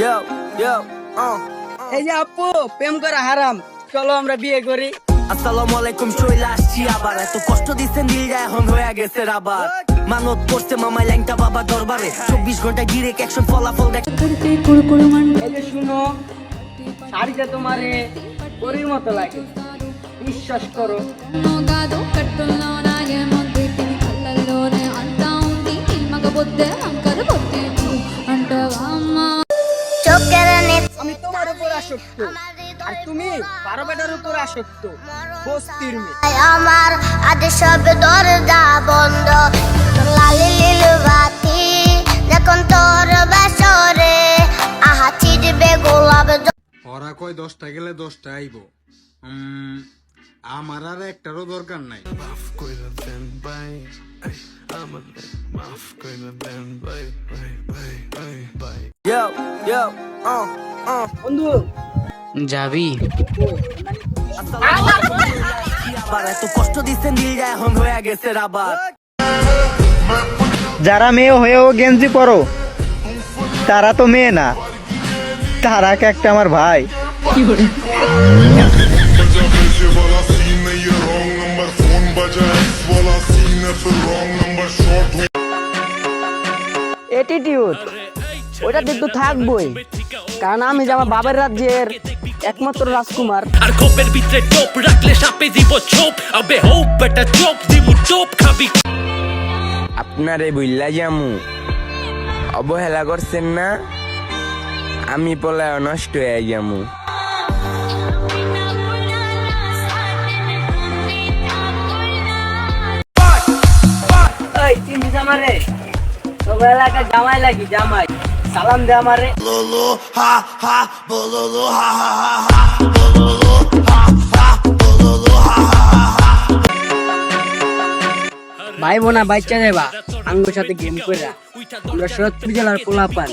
Yo, yo, uh, uh. এই যে আপু প্রেম করা হারাম। চলো আমরা বিয়ে করি। আসসালামু আলাইকুম চলে আসছি আবার। এত কষ্ট দিচ্ছেন দিল যায় এখন হয়ে গেছে আবার মানত করছে মামাই ল্যাংটা বাবা দরবারে। চব্বিশ ঘণ্টা গিরে অ্যাকশন ফলাফল দেখ শুনো শাড়িটা তোমারে পরির মতো লাগে। বিশ্বাস করো। আর তুমি বারো বেটার উপর আসক্ত। বস্তির মেয়ে। আমার আজ সব দরজা বন্ধ। লালি লীল বাতি যখন তোর বাসরে। আহা ছিড়বে গোলাপ ওরা কয় দশটা গেলে দশটা আইব। আমার আর একটারও দরকার নাই। Yo, yo, uh, uh. বন্ধু যাবি আবার এত কষ্ট দিচ্ছেন দিলটা এখন হয়ে গেছে যাবি? যারা মেয়ে হয়েও গেঞ্জি পরো তারা তো মেয়ে না। তারা কে একটা আমার ভাই? এটিটিউড ওটা কিন্তু থাকবই। কারণ আমি যে আমার বাবার রাজ্যের একমাত্র রাজকুমার। আর খোপের ভিতরে টোপ রাখলে সাপে দিব ছোপ। আবে হোপ বেটা চোপ দিমু চোপ খাবি। আপনারে বইলা জামু। অবহেলা করছেন না? আমি পলায় নষ্ট হয়ে যামু। ওই চিনছিস আমারে সব এলাকায় জামাই লাগি জামাই সালাম দে আমারে ভাই বোনা বাচ্চা দেবা আঙ্গুর সাথে গেম করে আমরা শরৎপুর জেলার পোলাপান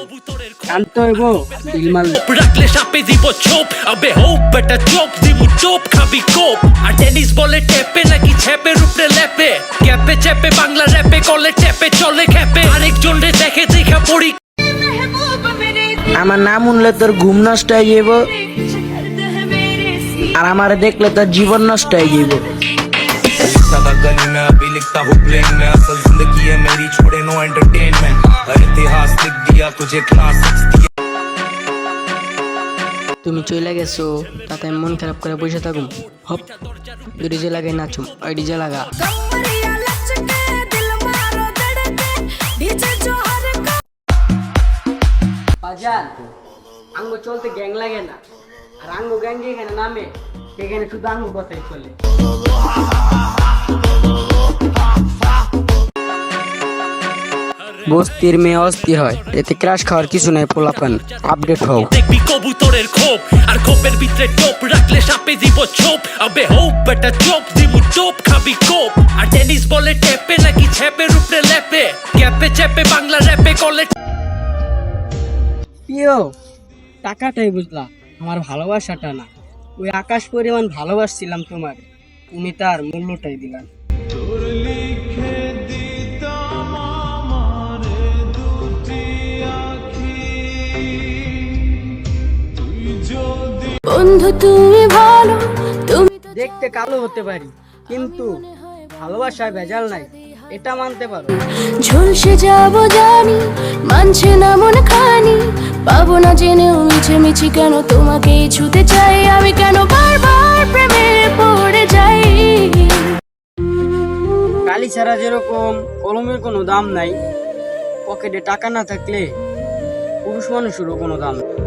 শান্ত হইব দিল মারলে রাখলে সাপে দিব ছোপ আবে হোপ বেটা চোপ দিমু চোপ খাবি কোপ আর টেনিস বলে টেপে নাকি ছেপে রূপে লেপে ক্যাপে চেপে বাংলা র্যাপে কলে টেপে চলে খেপে আরেকজন রে দেখে দেখা পড়ি আমার নাম শুনলে তোর ঘুম নষ্ট হয়ে যাব আর আমার দেখলে তোর জীবন নষ্ট হয়ে যাব सदा गली में अभी लिखता हूँ प्लेन में असल जिंदगी है मेरी छोड़े नो एंटरटेनमेंट हर इतिहास लिख दिया तुझे क्लासिक्स दिया তুমি চলে গেছো তাতে আমি মন খারাপ করে বসে থাকুম হপ দুই ডিজে লাগাই নাচুম ওই ডিজে লাগা বাজান আঙ্গ চলতে গ্যাং লাগে না। আর আঙ্গ গ্যাং যেখানে নামে সেখানে শুধু আঙ্গ কথাই চলে। বস্তির মেয়ে অস্থির হয় এতে ক্রাশ খাওয়ার কিছু নাই পোলাপান। আপডেট হও। দেখবি কবুতরের খোপ আর খোপের ভিতরে টোপ রাখলে সাপে দিব ছোপ। আবে হোপ বেটা চোপ দিমু চোপ খাবি কোপ। আর টেনিস বলে টেপে নাকি ছেপে রূপে লেপে। ক্যাপে চেপে বাংলা র্যাপে কলে প্রিয় টাকাটাই বুঝলা আমার ভালোবাসাটা না। ওই আকাশ পরিমাণ ভালোবাসছিলাম তোমার তুমি তার মূল্যটাই দিলাম বন্ধু তুমি ভালো তুমি দেখতে কালো হতে পারি কিন্তু ভালোবাসায় ভেজাল নাই এটা মানতে পারো। ঝলসে যাব জানি মানছে না মন খানি পাবো না জেনে মিছে মিছি কেন? তোমাকে ছুতে চাই। আমি কেন বারবার প্রেমে পড়ে যাই? কালি ছাড়া যেরকম কলমের কোনো দাম নাই, পকেটে টাকা না থাকলে পুরুষ মানুষেরও কোনো দাম নেই।